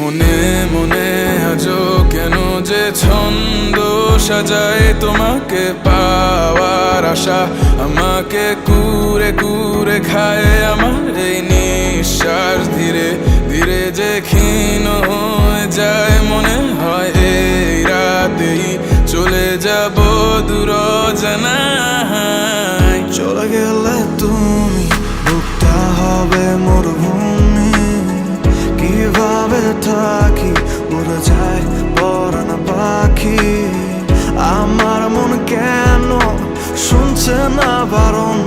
মনে মনে আজও কেন যে ছন্দ সাজায় তোমাকে পাওয়ার আশা। আমাকে কুরে কুরে খায় আমার এই নিঃশ্বাস। ধীরে ধীরে যে ক্ষীণ হয়ে যায় মনে হয় এই রাতেই চলে যাব দূর জানাই চলে গেলে তুমি বুকটা হবে মরুভূমি কীভাবে থাকি উড়ে যায় পরান পাখি। আমার মন কেন শুনছে না বারণ?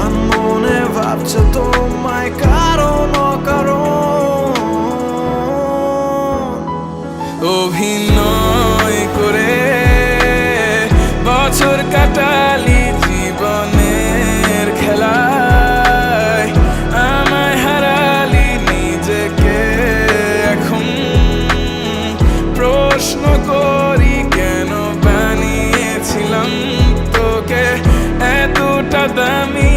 আর মনে ভাবছে তোমায় কারণ অকারণ। অভিনয় দামি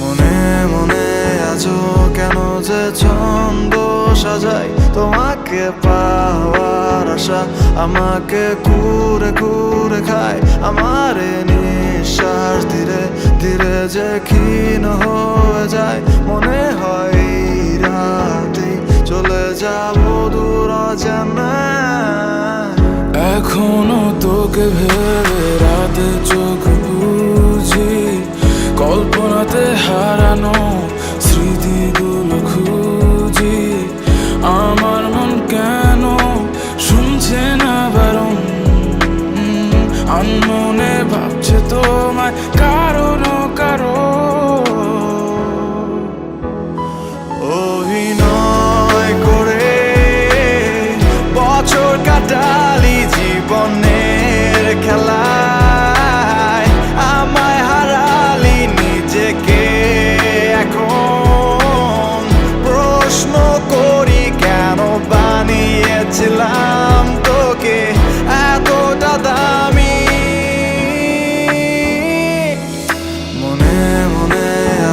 মনে মনে আছো কেন যে ছন্দ সাজাই? তোমাকে পাওয়ার আশা, আমাকে কুরে কুরে খায়। আমার নিঃশ্বাস ধীরে ধীরে যে ক্ষীণ হয়ে যায়। এখনও তোকে ভেবে রাতে চোখ বুঝি, কল্পনাতে হারানো স্মৃতিগুলো খুঁজি। আমার মন কেন শুনছে না বারণ? আনমনে ভাবছে তোমায়।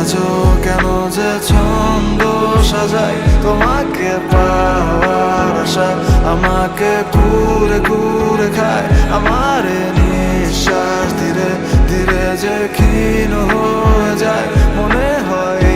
আজও কেন যে ছন্দ সাজাই তোমাকে পাওয়ার আশা আমাকে ঘুরে ঘুরে খায়। আমার নিঃশ্বাস ধীরে ধীরে যে ক্ষীণ হয়ে যায়। মনে হয়